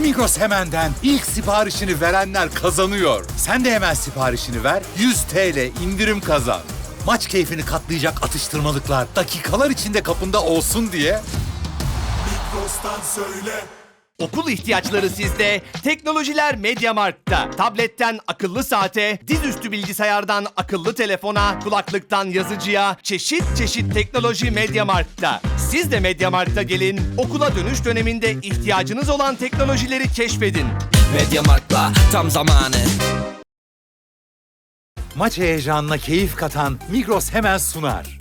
Migros Hemen'den ilk siparişini verenler kazanıyor. Sen de hemen siparişini ver, 100 TL indirim kazan. Maç keyfini katlayacak atıştırmalıklar dakikalar içinde kapında olsun diye Migros'tan söyle Okul ihtiyaçları sizde, teknolojiler Mediamarkt'ta. Tabletten akıllı saate, dizüstü bilgisayardan akıllı telefona, kulaklıktan yazıcıya, çeşit çeşit teknoloji Mediamarkt'ta. Siz de Mediamarkt'a gelin, okula dönüş döneminde ihtiyacınız olan teknolojileri keşfedin. Mediamarkt'la tam zamanı maç heyecanına keyif katan Migros Hemen sunar.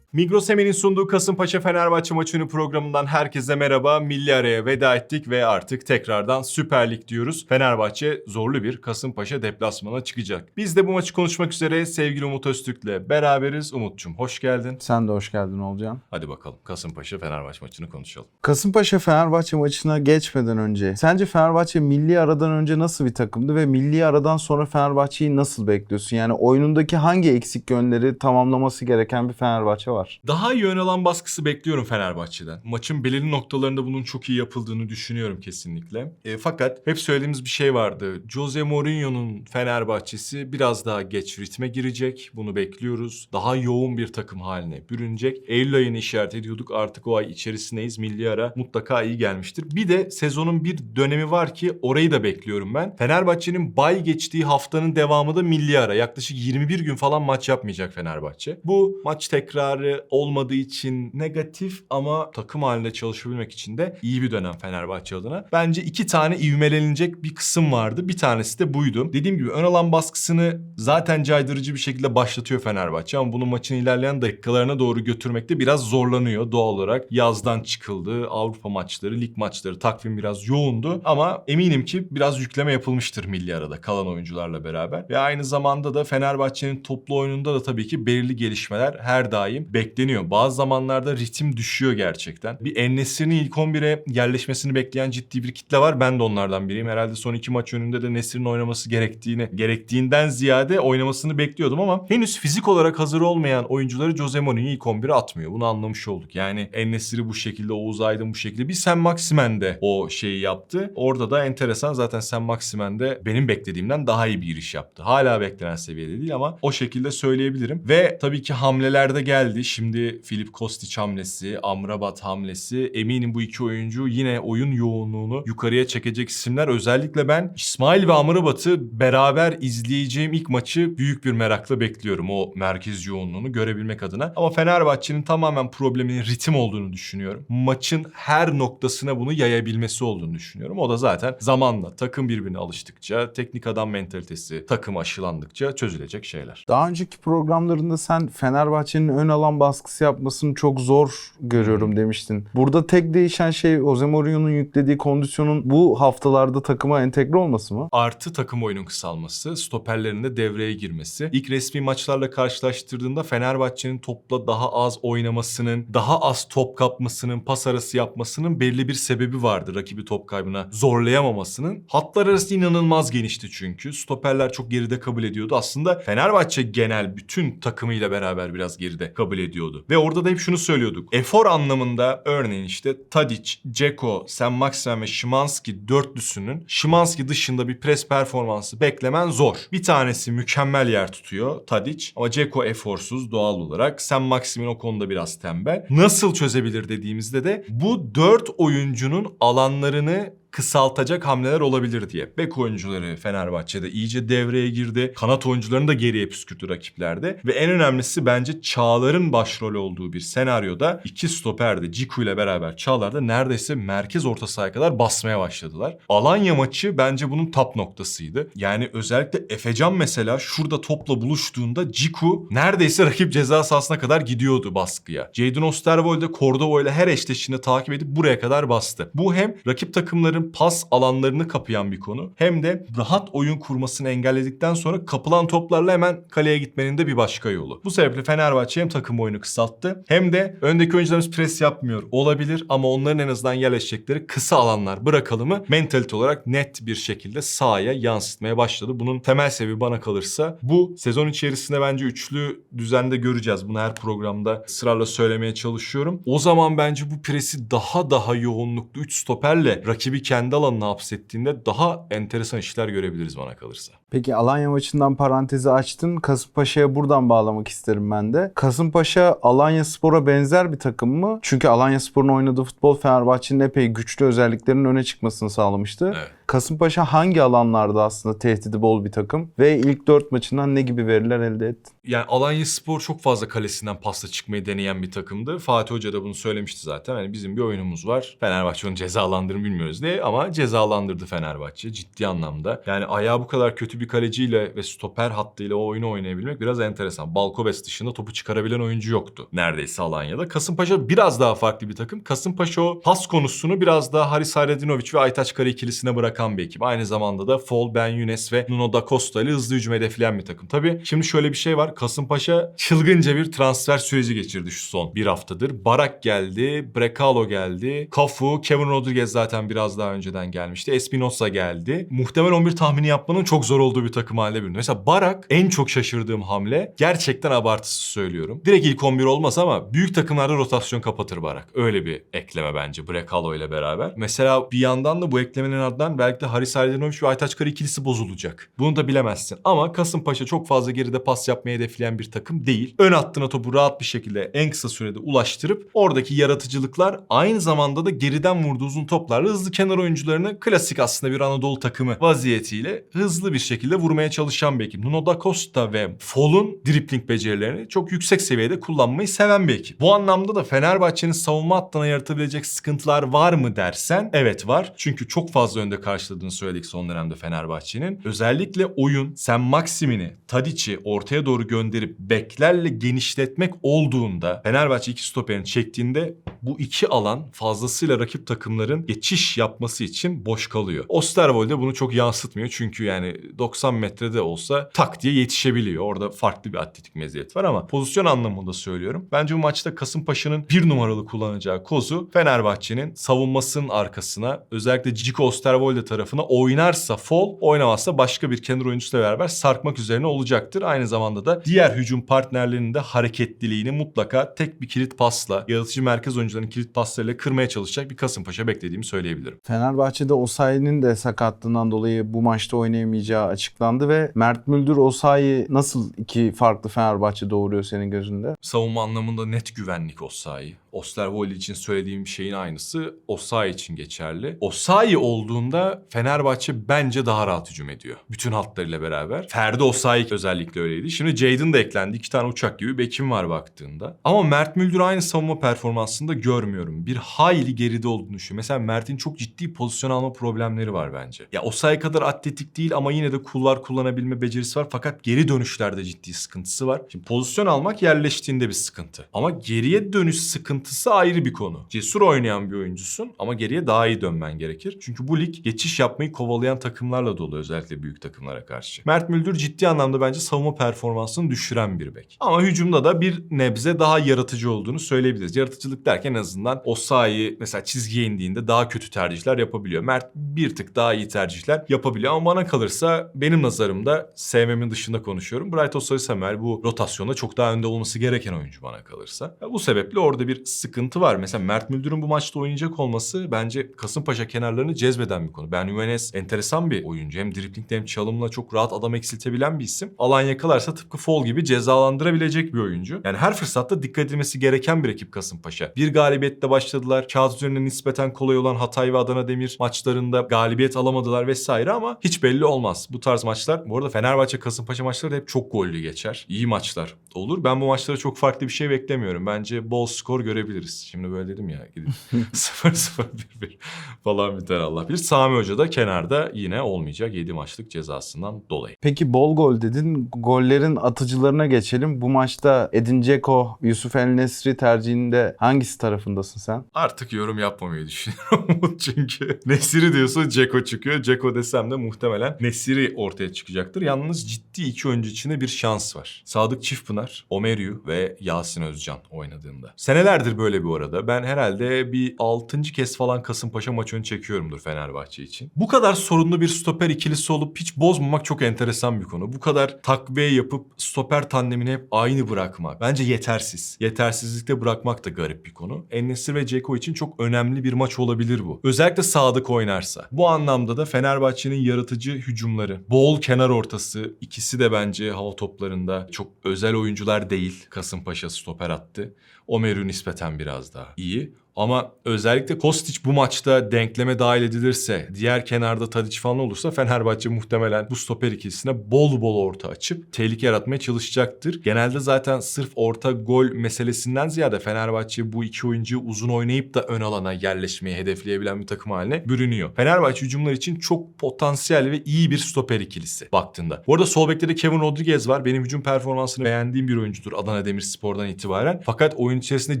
Migros Hemen'in sunduğu Kasımpaşa Fenerbahçe maçının programından herkese merhaba. Milli araya veda ettik ve artık tekrardan Süper Lig diyoruz. Fenerbahçe zorlu bir Kasımpaşa deplasmana çıkacak. Biz de bu maçı konuşmak üzere sevgili Umut Öztürk'le beraberiz. Umut'cum hoş geldin. Sen de hoş geldin Olcan. Hadi bakalım Kasımpaşa Fenerbahçe maçını konuşalım. Kasımpaşa Fenerbahçe maçına geçmeden önce sence Fenerbahçe milli aradan önce nasıl bir takımdı ve milli aradan sonra Fenerbahçe'yi nasıl bekliyorsun? Yani oyunundaki hangi eksik yönleri tamamlaması gereken bir Fenerbahçe var? Daha iyi ön alan baskısı bekliyorum Fenerbahçe'den. Maçın belirli noktalarında bunun çok iyi yapıldığını düşünüyorum kesinlikle. E, fakat hep söylediğimiz bir şey vardı. Jose Mourinho'nun Fenerbahçesi biraz daha geç ritme girecek. Bunu bekliyoruz. Daha yoğun bir takım haline bürünecek. Eylül ayını işaret ediyorduk. Artık o ay içerisindeyiz. Milli ara mutlaka iyi gelmiştir. Bir de sezonun bir dönemi var ki orayı da bekliyorum ben. Fenerbahçe'nin bay geçtiği haftanın devamı da milli ara. Yaklaşık 21 gün falan maç yapmayacak Fenerbahçe. Bu maç tekrarı olmadığı için negatif ama takım halinde çalışabilmek için de iyi bir dönem Fenerbahçe adına. Bence iki tane ivmelenecek bir kısım vardı. Bir tanesi de buydu. Dediğim gibi ön alan baskısını zaten caydırıcı bir şekilde başlatıyor Fenerbahçe ama bunu maçın ilerleyen dakikalarına doğru götürmekte biraz zorlanıyor doğal olarak. Yazdan çıkıldı, Avrupa maçları, lig maçları takvim biraz yoğundu ama eminim ki biraz yükleme yapılmıştır milli arada kalan oyuncularla beraber. Ve aynı zamanda da Fenerbahçe'nin toplu oyununda da tabii ki belirli gelişmeler her daim bekleniyor. Bazı zamanlarda ritim düşüyor gerçekten. Bir Ennesir'in ilk 11'e yerleşmesini bekleyen ciddi bir kitle var. Ben de onlardan biriyim. Herhalde son iki maç önünde de Nesir'in oynaması gerektiğini, gerektiğinden ziyade oynamasını bekliyordum ama henüz fizik olarak hazır olmayan oyuncuları Jose Mourinho ilk 11'e atmıyor. Bunu anlamış olduk. Yani Ennesir'i bu şekilde, Oğuz Aydın bu şekilde. Bir Sen Maximen de o şeyi yaptı. Orada da enteresan zaten Sen Maximen de benim beklediğimden daha iyi bir giriş yaptı. Hala beklenen seviyede değil ama o şekilde söyleyebilirim. Ve tabii ki hamlelerde geldi. Şimdi Filip Kostic hamlesi, Amrabat hamlesi. Eminim bu iki oyuncu yine oyun yoğunluğunu yukarıya çekecek isimler. Özellikle ben İsmail ve Amrabat'ı beraber izleyeceğim ilk maçı büyük bir merakla bekliyorum. O merkez yoğunluğunu görebilmek adına. Ama Fenerbahçe'nin tamamen probleminin ritim olduğunu düşünüyorum. Maçın her noktasına bunu yayabilmesi olduğunu düşünüyorum. O da zaten zamanla takım birbirine alıştıkça, teknik adam mentalitesi takım aşılandıkça çözülecek şeyler. Daha önceki programlarında sen Fenerbahçe'nin ön alan baskısı yapmasını çok zor görüyorum demiştin. Burada tek değişen şey Jose Mourinho'nun yüklediği kondisyonun bu haftalarda takıma entegre olması mı? Artı takım oyunun kısalması, stoperlerin de devreye girmesi. İlk resmi maçlarla karşılaştırdığında Fenerbahçe'nin topla daha az oynamasının, daha az top kapmasının, pas arası yapmasının belli bir sebebi vardı. Rakibi top kaybına zorlayamamasının. Hatlar arası inanılmaz genişti çünkü. Stoperler çok geride kabul ediyordu. Aslında Fenerbahçe genel bütün takımıyla beraber biraz geride kabul ediyordu. Ve orada da hep şunu söylüyorduk. Efor anlamında örneğin işte Tadic, Ceko, Sen Maximen ve Szymanski dörtlüsünün Szymanski dışında bir pres performansı beklemen zor. Bir tanesi mükemmel yer tutuyor Tadic ama Ceko eforsuz doğal olarak. Sen Maximin o konuda biraz tembel. Nasıl çözebilir dediğimizde de bu dört oyuncunun alanlarını kısaltacak hamleler olabilir diye. Bek oyuncuları Fenerbahçe'de iyice devreye girdi. Kanat oyuncularını da geriye püskürttü rakiplerde. Ve en önemlisi bence Çağlar'ın başrol olduğu bir senaryoda iki stoper de Ciku ile beraber Çağlar da neredeyse merkez orta sahaya kadar basmaya başladılar. Alanya maçı bence bunun tap noktasıydı. Yani özellikle Efecan mesela şurada topla buluştuğunda Ciku neredeyse rakip ceza sahasına kadar gidiyordu baskıya. Jadon Osterwolde Cordova ile her eşleştiğinde takip edip buraya kadar bastı. Bu hem rakip takımların pas alanlarını kapayan bir konu hem de rahat oyun kurmasını engelledikten sonra kapılan toplarla hemen kaleye gitmenin de bir başka yolu. Bu sebeple Fenerbahçe hem takım oyunu kısalttı hem de öndeki oyuncularımız pres yapmıyor olabilir ama onların en azından yerleşecekleri kısa alanlar bırakalımı mentalite olarak net bir şekilde sahaya yansıtmaya başladı. Bunun temel sebebi bana kalırsa bu sezon içerisinde bence üçlü düzende göreceğiz. Bunu her programda ısrarla söylemeye çalışıyorum. O zaman bence bu presi daha daha yoğunluklu 3 stoperle rakibi kendi alanına hapsettiğinde daha enteresan işler görebiliriz bana kalırsa. Peki Alanya maçından parantezi açtın. Kasımpaşa'ya buradan bağlamak isterim ben de. Kasımpaşa Alanya Spor'a benzer bir takım mı? Çünkü Alanya Spor'un oynadığı futbol Fenerbahçe'nin epey güçlü özelliklerinin öne çıkmasını sağlamıştı. Evet. Kasımpaşa hangi alanlarda aslında tehdidi bol bir takım? Ve ilk 4 maçından ne gibi veriler elde etti? Yani Alanya Spor çok fazla kalesinden pasta çıkmayı deneyen bir takımdı. Fatih Hoca da bunu söylemişti zaten. Hani bizim bir oyunumuz var. Fenerbahçe onu cezalandırır bilmiyoruz diye ama cezalandırdı Fenerbahçe ciddi anlamda. Yani ayağı bu kadar kötü bir kaleciyle ve stoper hattıyla o oyunu oynayabilmek biraz enteresan. Balkobes dışında topu çıkarabilen oyuncu yoktu neredeyse Alanya'da. Kasımpaşa biraz daha farklı bir takım. Kasımpaşa o pas konusunu biraz daha Haris Hayredinovic ve Aytaç Kara ikilisine bırakan bir ekip. Aynı zamanda da Fol, Ben Younes ve Nuno da Costa ile hızlı hücum hedefleyen bir takım. Tabii şimdi şöyle bir şey var. Kasımpaşa çılgınca bir transfer süreci geçirdi şu son bir haftadır. Barak geldi, Brekalo geldi, Cafu, Kevin Rodriguez zaten biraz daha önceden gelmişti. Espinosa geldi. Muhtemel 11 tahmini yapmanın çok zor olduğu bir takım haline büründü. Mesela Barak en çok şaşırdığım hamle gerçekten abartısız söylüyorum. Direkt ilk 11 olmaz ama büyük takımlarda rotasyon kapatır Barak. Öyle bir ekleme bence Brekalo ile beraber. Mesela bir yandan da bu eklemenin ardından belki de Haris Aydinovic ve Aytaç Kara ikilisi bozulacak. Bunu da bilemezsin. Ama Kasımpaşa çok fazla geride pas yapmayı hedefleyen bir takım değil. Ön hattına topu rahat bir şekilde en kısa sürede ulaştırıp oradaki yaratıcılıklar aynı zamanda da geriden vurduğu uzun toplarla hızlı kenar oyuncularını klasik aslında bir Anadolu takımı vaziyetiyle hızlı bir şekilde vurmaya çalışan bir ekip. Nuno da Costa ve Fol'un dripling becerilerini çok yüksek seviyede kullanmayı seven bir ekip. Bu anlamda da Fenerbahçe'nin savunma hattına yaratabilecek sıkıntılar var mı dersen evet var. Çünkü çok fazla önde karşıladığını söyledik son dönemde Fenerbahçe'nin. Özellikle oyun sen Maksimini, Tadic'i ortaya doğru gönderip beklerle genişletmek olduğunda Fenerbahçe iki stoperini çektiğinde bu iki alan fazlasıyla rakip takımların geçiş yapması için boş kalıyor. Osterwolde bunu çok yansıtmıyor çünkü yani 90 metrede olsa tak diye yetişebiliyor. Orada farklı bir atletik meziyet var ama pozisyon anlamında söylüyorum. Bence bu maçta Kasımpaşa'nın bir numaralı kullanacağı kozu Fenerbahçe'nin savunmasının arkasına özellikle Cico Osterwolde tarafına oynarsa fol, oynamazsa başka bir kenar oyuncusuyla beraber sarkmak üzerine olacaktır. Aynı zamanda da diğer hücum partnerlerinin de hareketliliğini mutlaka tek bir kilit pasla, yaratıcı merkez oyuncularının kilit paslarıyla kırmaya çalışacak bir Kasımpaşa beklediğimi söyleyebilirim. Fenerbahçe'de Osayi'nin de sakatlığından dolayı bu maçta oynayamayacağı açıklandı ve Mert Müldür Osayi nasıl iki farklı Fenerbahçe doğuruyor senin gözünde? Savunma anlamında net güvenlik Osayi. Osterwolde için söylediğim şeyin aynısı Osayi için geçerli. Osayi olduğunda Fenerbahçe bence daha rahat hücum ediyor. Bütün hatlarıyla beraber. Ferdi Osayi özellikle öyleydi. Şimdi Jadon da eklendi. İki tane uçak gibi bekim var baktığında. Ama Mert Müldür aynı savunma performansında görmüyorum. Bir hayli geride olduğunu düşünüyorum. Mesela Mert'in çok ciddi pozisyon alma problemleri var bence. Ya Osayi kadar atletik değil ama yine de kullar kullanabilme becerisi var. Fakat geri dönüşlerde ciddi sıkıntısı var. Şimdi pozisyon almak yerleştiğinde bir sıkıntı. Ama geriye dönüş sıkıntısı ayrı bir konu. Cesur oynayan bir oyuncusun ama geriye daha iyi dönmen gerekir. Çünkü bu lig geçiş yapmayı kovalayan takımlarla dolu özellikle büyük takımlara karşı. Mert Müldür ciddi anlamda bence savunma performansını düşüren bir bek. Ama hücumda da bir nebze daha yaratıcı olduğunu söyleyebiliriz. Yaratıcılık derken en azından o sahayı mesela çizgiye indiğinde daha kötü tercihler yapabiliyor. Mert bir tık daha iyi tercihler yapabiliyor ama bana kalırsa benim nazarımda sevmemin dışında konuşuyorum. Bright Osayi Samuel bu rotasyonda çok daha önde olması gereken oyuncu bana kalırsa. Ya bu sebeple orada bir sıkıntı var. Mesela Mert Müldür'ün bu maçta oynayacak olması bence Kasımpaşa kenarlarını cezbeden bir konu. Ben Juvenes enteresan bir oyuncu. Hem driplingde hem çalımla çok rahat adam eksiltebilen bir isim. Alan yakalarsa tıpkı Fol gibi cezalandırabilecek bir oyuncu. Yani her fırsatta dikkat edilmesi gereken bir ekip Kasımpaşa. Bir galibiyette başladılar. Kağıt üzerinde nispeten kolay olan Hatay ve Adana Demir maçlarında galibiyet alamadılar vesaire ama hiç belli olmaz. Bu tarz maçlar bu arada Fenerbahçe Kasımpaşa maçları da hep çok gollü geçer. İyi maçlar olur. Ben bu maçlara çok farklı bir şey beklemiyorum. Bence bol skor görebiliriz. Şimdi böyle dedim ya gidip 0-0-1-1 falan biter Allah bilir. Sami Hoca da kenarda yine olmayacak 7 maçlık cezasından dolayı. Peki bol gol dedin. Gollerin atıcılarına geçelim. Bu maçta Edin Dzeko, Yusuf El Nesri tercihinde hangisi tarafındasın sen? Artık yorum yapmamayı düşünüyorum çünkü Nesiri diyorsa Ceko çıkıyor. Ceko desem de muhtemelen Nesiri ortaya çıkacaktır. Yalnız ciddi iki oyuncu içinde bir şans var. Sadık Çiftpınar, Omeryu ve Yasin Özcan oynadığında. Senelerdir böyle bir arada. Ben herhalde bir 6. kez falan Kasımpaşa maç önü çekiyorumdur Fenerbahçe için. Bu kadar sorunlu bir stoper ikilisi olup hiç bozmamak çok enteresan bir konu. Bu kadar takviye yapıp stoper tandemini hep aynı bırakmak. Bence yetersiz. Yetersizlikte bırakmak da garip bir konu. Enesir ve Ceko için çok önemli bir maç olabilir bu. Özellikle Sadık oynarsa. Bu anlamda da Fenerbahçe'nin yaratıcı hücumları, bol kenar ortası ikisi de bence hava toplarında çok özel oyuncular değil. Kasımpaşa stoper attı. Omer'ü nispeten biraz daha iyi. Ama özellikle Kostić bu maçta denkleme dahil edilirse, diğer kenarda Tadic falan olursa Fenerbahçe muhtemelen bu stoper ikilisine bol bol orta açıp tehlike yaratmaya çalışacaktır. Genelde zaten sırf orta gol meselesinden ziyade Fenerbahçe bu iki oyuncuyu uzun oynayıp da ön alana yerleşmeyi hedefleyebilen bir takım haline bürünüyor. Fenerbahçe hücumlar için çok potansiyel ve iyi bir stoper ikilisi baktığında. Bu arada sol bekte de Kevin Rodriguez var. Benim hücum performansını beğendiğim bir oyuncudur Adana Demirspor'dan itibaren. Fakat oyun içerisinde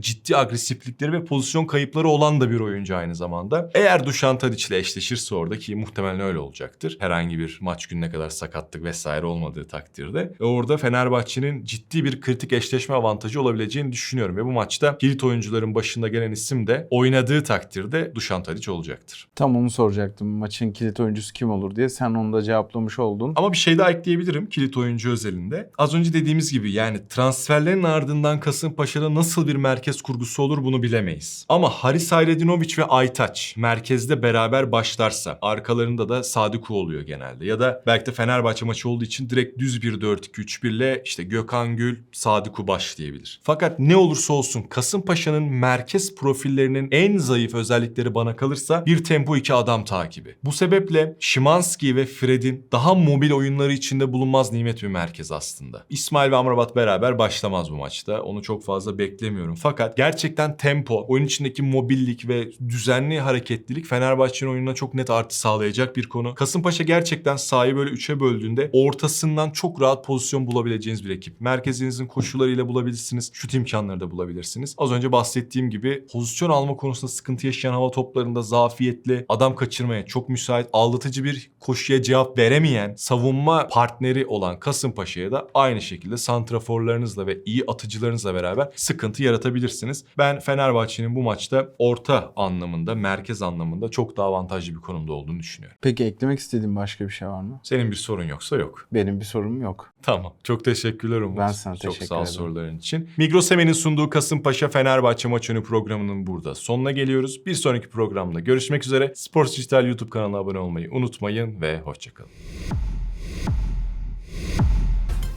ciddi agresiflikleri ve pozisyon kayıpları olan da bir oyuncu aynı zamanda. Eğer Dušan Tadic ile eşleşirse orada ki muhtemelen öyle olacaktır. Herhangi bir maç gününe kadar sakatlık vesaire olmadığı takdirde. Ve orada Fenerbahçe'nin ciddi bir kritik eşleşme avantajı olabileceğini düşünüyorum. Ve bu maçta kilit oyuncuların başında gelen isim de oynadığı takdirde Dušan Tadic olacaktır. Tam onu soracaktım. Maçın kilit oyuncusu kim olur diye. Sen onu da cevaplamış oldun. Ama bir şey daha ekleyebilirim kilit oyuncu özelinde. Az önce dediğimiz gibi yani transferlerin ardından Kasımpaşa'da nasıl bir merkez kurgusu olur bunu bilemeyiz. Ama Haris Hayredinovic ve Aytaç merkezde beraber başlarsa arkalarında da Sadıku oluyor genelde. Ya da belki de Fenerbahçe maçı olduğu için direkt düz bir 4-2-3-1 ile işte Gökhan Gül, Sadıku başlayabilir. Fakat ne olursa olsun Kasımpaşa'nın merkez profillerinin en zayıf özellikleri bana kalırsa bir tempo iki adam takibi. Bu sebeple Şimanski ve Fred'in daha mobil oyunları içinde bulunmaz nimet bir merkez aslında. İsmail ve Amrabat beraber başlamaz bu maçta. Onu çok fazla beklemiyorum. Fakat gerçekten tempo, oyun içindeki mobillik ve düzenli hareketlilik Fenerbahçe'nin oyununa çok net artı sağlayacak bir konu. Kasımpaşa gerçekten sahayı böyle üçe böldüğünde ortasından çok rahat pozisyon bulabileceğiniz bir ekip. Merkezinizin koşularıyla bulabilirsiniz. Şut imkanları da bulabilirsiniz. Az önce bahsettiğim gibi pozisyon alma konusunda sıkıntı yaşayan hava toplarında zafiyetli, adam kaçırmaya çok müsait, aldatıcı bir koşuya cevap veremeyen savunma partneri olan Kasımpaşa'ya da aynı şekilde santraforlarınızla ve iyi atıcılarınızla beraber sıkıntı yaratabilirsiniz. Ben Fenerbahçe'nin bu maçta orta anlamında, merkez anlamında çok daha avantajlı bir konumda olduğunu düşünüyorum. Peki eklemek istediğin başka bir şey var mı? Senin bir sorun yoksa yok. Benim bir sorum yok. Tamam. Çok teşekkürler Umut. Ben sana Çok teşekkür sağ ol ederim. soruların için. Migros Hemen'in sunduğu Kasımpaşa Fenerbahçe maç önü programının burada sonuna geliyoruz. Bir sonraki programda görüşmek üzere. Sports Dijital YouTube kanalına abone olmayı unutmayın ve hoşçakalın.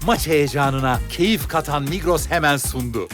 Maç heyecanına keyif katan Migros hemen sundu.